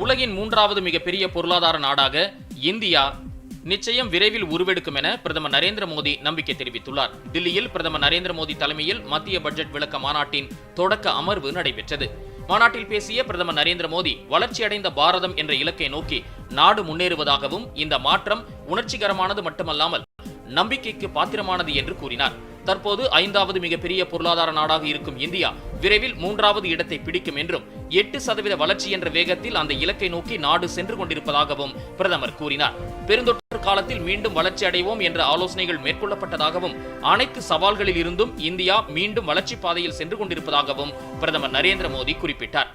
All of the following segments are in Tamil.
உலகின் மூன்றாவது மிகப்பெரிய பொருளாதார நாடாக இந்தியா நிச்சயம் விரைவில் உருவெடுக்கும் என பிரதமர் நரேந்திர மோடி நம்பிக்கை தெரிவித்துள்ளார். தில்லியில் பிரதமர் நரேந்திர மோடி தலைமையில் மத்திய பட்ஜெட் விளக்க மாநாட்டின் தொடக்க அமர்வு நடைபெற்றது. மாநாட்டில் பேசிய பிரதமர் நரேந்திர மோடி வளர்ச்சியடைந்த பாரதம் என்ற இலக்கை நோக்கி நாடு முன்னேறுவதாகவும் இந்த மாற்றம் உணர்ச்சிகரமானது மட்டுமல்லாமல் நம்பிக்கைக்கு பாத்திரமானது என்று கூறினார். தற்போது ஐந்தாவது மிகப்பெரிய பொருளாதார நாடாக இருக்கும் இந்தியா விரைவில் மூன்றாவது இடத்தை பிடிக்கும் என்றும் எட்டு சதவீத வளர்ச்சி என்ற வேகத்தில் அந்த இலக்கை நோக்கி நாடு சென்று கொண்டிருப்பதாகவும் பிரதமர் கூறினார். பெருந்தொற்று காலத்தில் மீண்டும் வளர்ச்சி அடைவோம் என்ற ஆலோசனைகள் மேற்கொள்ளப்பட்டதாகவும் அனைத்து சவால்களில் இருந்தும் இந்தியா மீண்டும் வளர்ச்சி பாதையில் சென்று கொண்டிருப்பதாகவும் பிரதமர் நரேந்திர மோடி குறிப்பிட்டார்.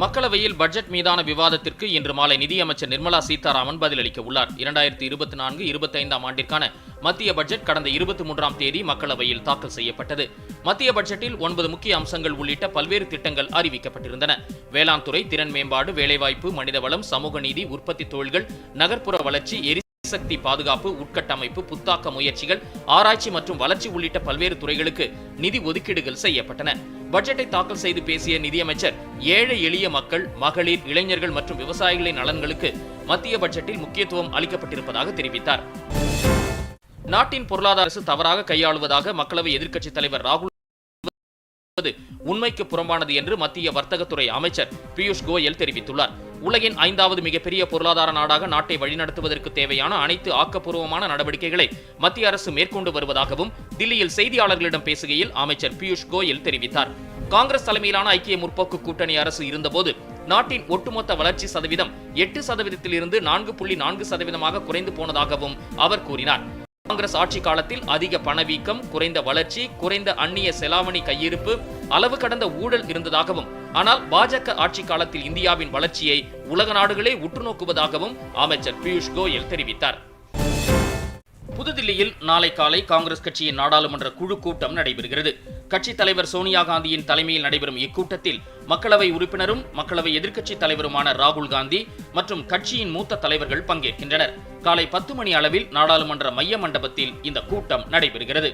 மக்களவையில் பட்ஜெட் மீதான விவாதத்திற்கு இன்று மாலை நிதியமைச்சர் நிர்மலா சீதாராமன் பதிலளிக்க உள்ளார். இரண்டாயிரத்தி இருபத்தி நான்கு இருபத்தைந்தாம் ஆண்டிற்கான மத்திய பட்ஜெட் கடந்த இருபத்தி மூன்றாம் தேதி மக்களவையில் தாக்கல் செய்யப்பட்டது. மத்திய பட்ஜெட்டில் ஒன்பது முக்கிய அம்சங்கள் உள்ளிட்ட பல்வேறு திட்டங்கள் அறிவிக்கப்பட்டிருந்தன. வேளாண் துறை திறன் மேம்பாடு வேலைவாய்ப்பு மனிதவளம் சமூக நீதி உற்பத்தி தொழில்கள் நகர்ப்புற வளர்ச்சி எரிசக்தி பாதுகாப்பு உட்கட்டமைப்பு புத்தாக்க முயற்சிகள் ஆராய்ச்சி மற்றும் வளர்ச்சி உள்ளிட்ட பல்வேறு துறைகளுக்கு நிதி ஒதுக்கீடுகள் செய்யப்பட்டன. பட்ஜெட்டை தாக்கல் செய்து பேசிய நிதியமைச்சர் ஏழை எளிய மக்கள் மகளிர் இளைஞர்கள் மற்றும் விவசாயிகளின் நலன்களுக்கு மத்திய பட்ஜெட்டில் முக்கியத்துவம் அளிக்கப்பட்டிருப்பதாக தெரிவித்தார். நாட்டின் பொருளாதார அரசு தவறாக கையாளுவதாக மக்களவை எதிர்க்கட்சித் தலைவர் ராகுல் உண்மைக்கு புறம்பானது என்று மத்திய வர்த்தகத்துறை அமைச்சர் பியூஷ் கோயல் தெரிவித்துள்ளார். உலகின் ஐந்தாவது மிகப்பெரிய பொருளாதார நாடாக நாட்டை வழிநடத்துவதற்கு தேவையான அனைத்து ஆக்கப்பூர்வமான நடவடிக்கைகளை மத்திய அரசு மேற்கொண்டு வருவதாகவும் தில்லியில் செய்தியாளர்களிடம் பேசுகையில் அமைச்சர் பியூஷ் கோயல் தெரிவித்தார். காங்கிரஸ் தலைமையிலான ஐக்கிய முற்போக்கு கூட்டணி அரசு இருந்தபோது நாட்டின் ஒட்டுமொத்த வளர்ச்சி சதவீதம் எட்டு சதவீதத்திலிருந்து நான்கு புள்ளி நான்கு சதவீதமாக குறைந்து போனதாகவும் அவர் கூறினார். காங்கிரஸ் ஆட்சி காலத்தில் அதிக பணவீக்கம் குறைந்த வளர்ச்சி குறைந்த அந்நிய செலாவணி கையிருப்பு அளவு கடந்த ஊழல் இருந்ததாகவும் ஆனால் பாஜக ஆட்சி காலத்தில் இந்தியாவின் வளர்ச்சியை உலக நாடுகளே உற்று நோக்குவதாகவும் அமைச்சர் பியூஷ் கோயல் தெரிவித்தார். புதுதில்லியில் நாளை காலை காங்கிரஸ் கட்சியின் நாடாளுமன்ற குழு கூட்டம் நடைபெறுகிறது. கட்சித் தலைவர் சோனியா காந்தியின் தலைமையில் நடைபெறும் இக்கூட்டத்தில் மக்களவை உறுப்பினரும் மக்களவை எதிர்க்கட்சித் தலைவருமான ராகுல் காந்தி மற்றும் கட்சியின் மூத்த தலைவர்கள் பங்கேற்கின்றனர். காலை பத்து மணி அளவில் நாடாளுமன்ற மைய மண்டபத்தில் இந்த கூட்டம் நடைபெறுகிறது.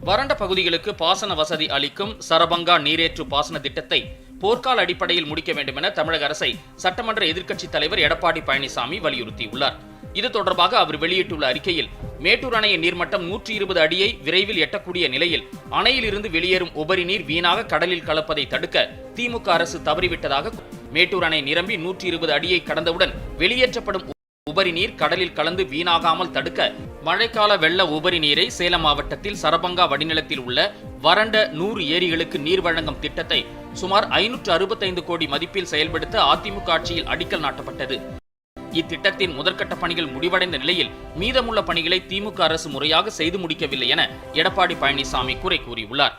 வறண்ட பகுதிகளுக்கு பாசன வசதி அளிக்கும் சரபங்கா நீரேற்று பாசன திட்டத்தை போர்க்கால அடிப்படையில் முடிக்க வேண்டும் என தமிழக அரசை சட்டமன்ற எதிர்க்கட்சித் தலைவர் எடப்பாடி பழனிசாமி வலியுறுத்தியுள்ளார். இது தொடர்பாக அவர் வெளியிட்டுள்ள அறிக்கையில் மேட்டூர் அணையின் நீர்மட்டம் நூற்றி இருபது அடியை விரைவில் எட்டக்கூடிய நிலையில் அணையில் இருந்து வெளியேறும் உபரி நீர் வீணாக கடலில் கலப்பதை தடுக்க திமுக அரசு தவறிவிட்டதாக மேட்டூர் அணை நிரம்பி நூற்றி இருபது அடியை கடந்தவுடன் வெளியேற்றப்படும் உபரி நீர் கடலில் கலந்து வீணாகாமல் தடுக்க மழைக்கால வெள்ள உபரி நீரை சேலம் மாவட்டத்தில் சரபங்கா வடிநிலத்தில் உள்ள வறண்ட நூறு ஏரிகளுக்கு நீர் வழங்கும் திட்டத்தை சுமார் ஐநூற்று அறுபத்தைந்து கோடி மதிப்பில் செயல்படுத்த அதிமுக ஆட்சியில் அடிக்கல் நாட்டப்பட்டது. இத்திட்டத்தின் முதற்கட்ட பணிகள் முடிவடைந்த நிலையில் மீதமுள்ள பணிகளை திமுக அரசு முறையாக செய்து முடிக்கவில்லை என எடப்பாடி பழனிசாமி குறை கூறியுள்ளார்.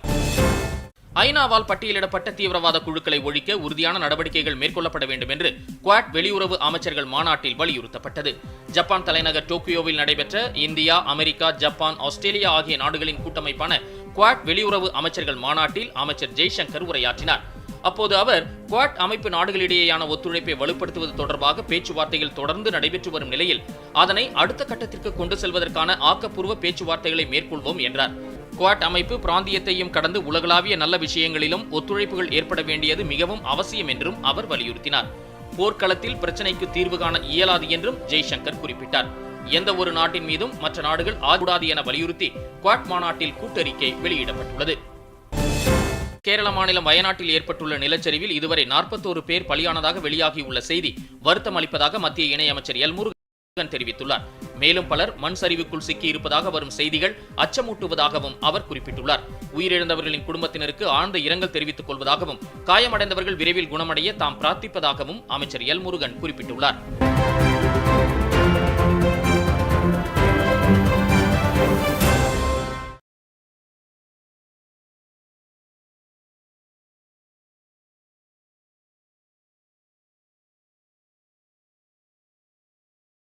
ஐநாவால் பட்டியலிடப்பட்ட தீவிரவாத குழுக்களை ஒழிக்க உறுதியான நடவடிக்கைகள் மேற்கொள்ளப்பட வேண்டும் என்று குவாட் வெளியுறவு அமைச்சர்கள் மாநாட்டில் வலியுறுத்தப்பட்டது. ஜப்பான் தலைநகர் டோக்கியோவில் நடைபெற்ற இந்தியா அமெரிக்கா ஜப்பான் ஆஸ்திரேலியா ஆகிய நாடுகளின் கூட்டமைப்பான குவாட் வெளியுறவு அமைச்சர்கள் மாநாட்டில் அமைச்சர் ஜெய்சங்கர் உரையாற்றினார். அப்போது அவர் குவாட் அமைப்பு நாடுகளிடையேயான ஒத்துழைப்பை வலுப்படுத்துவது தொடர்பாக பேச்சுவார்த்தைகள் தொடர்ந்து நடைபெற்று வரும் நிலையில் அதனை அடுத்த கட்டத்திற்கு கொண்டு செல்வதற்கான ஆக்கப்பூர்வ பேச்சுவார்த்தைகளை மேற்கொள்வோம் என்றார். குவாட் அமைப்பு பிராந்தியத்தையும் கடந்து உலகளாவிய நல்ல விஷயங்களிலும் ஒத்துழைப்புகள் ஏற்பட வேண்டியது மிகவும் அவசியம் என்றும் அவர் வலியுறுத்தினார். போர்க்களத்தில் பிரச்சனைக்கு தீர்வு காண இயலாது என்றும் ஜெய்சங்கர் குறிப்பிட்டார். எந்த ஒரு நாட்டின் மீதும் மற்ற நாடுகள் ஆகூடாது என வலியுறுத்தி குவாட் மாநாட்டில் கூட்டறிக்கை வெளியிடப்பட்டுள்ளது. கேரள மாநிலம் வயநாட்டில் ஏற்பட்டுள்ள நிலச்சரிவில் இதுவரை நாற்பத்தோரு பேர் பலியானதாக வெளியாகியுள்ள செய்தி வருத்தம் அளிப்பதாக மத்திய இணையமைச்சர் எல் முருகன் தெரிவித்துள்ளார். மேலும் பலர் மண் சரிவுக்குள் சிக்கி இருப்பதாக வரும் செய்திகள் அச்சமூட்டுவதாகவும் அவர் குறிப்பிட்டுள்ளார். உயிரிழந்தவர்களின் குடும்பத்தினருக்கு ஆழ்ந்த இரங்கல் தெரிவித்துக் கொள்வதாகவும் காயமடைந்தவர்கள் விரைவில் குணமடைய தாம் பிரார்த்திப்பதாகவும் அமைச்சர் எல் முருகன் குறிப்பிட்டுள்ளார்.